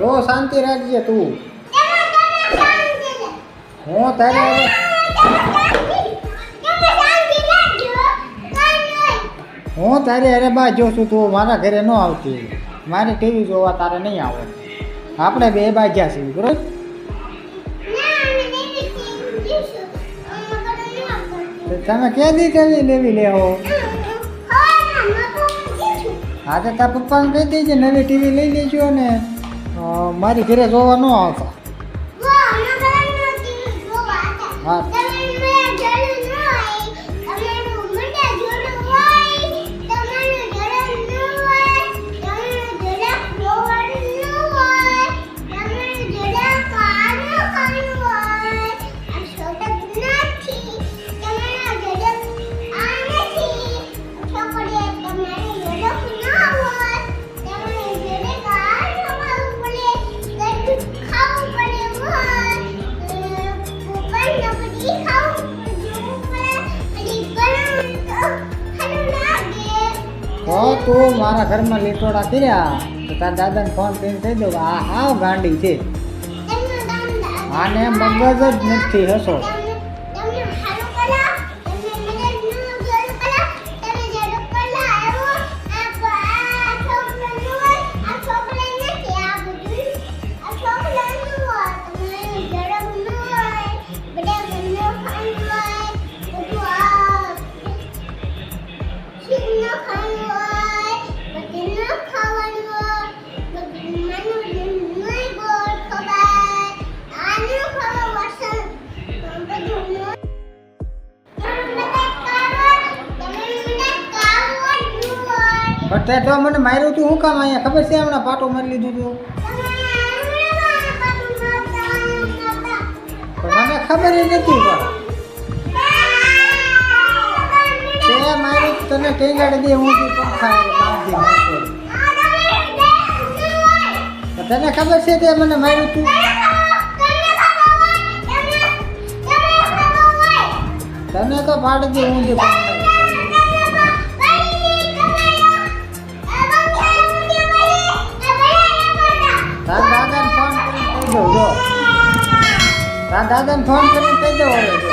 તો શાંતિ રાખજે તું. હું તારે હું તારે અરે બા જોઉં છું તું મારા ઘરે ન આવતી. મારી ટીવી જોવા તારે નહીં આવે આપણે બે બાજ્યા છીએ બરોબર? તમે ક્યાંથી ટીવી લેવી લેવો હા? તો તારા પપ્પાને કહી દેજે નવી ટીવી લઈ લેજો ને મારી ઘરે જોવા ન આવતા. હા. તો તું મારા ઘરમાં લીટોડા કર્યા. તો તારા દાદાને ફોન કરીને કહી દઉં આ હાવ ગાંડી છે. આને મગજ જ નથી હસો પણ તે તો મને માર્યું તું શું કામ અહીંયા? ખબર છે હમણાં પાટો મારી લીધું તું? મને ખબર એ નથી તે મારી તને કઈ દે, હું પંખા તને ખબર છે તે મને માર્યું તું? તને તો પાડી દે હું દઉં જો દાદાને ફોન કરીને કહી દઉં હવે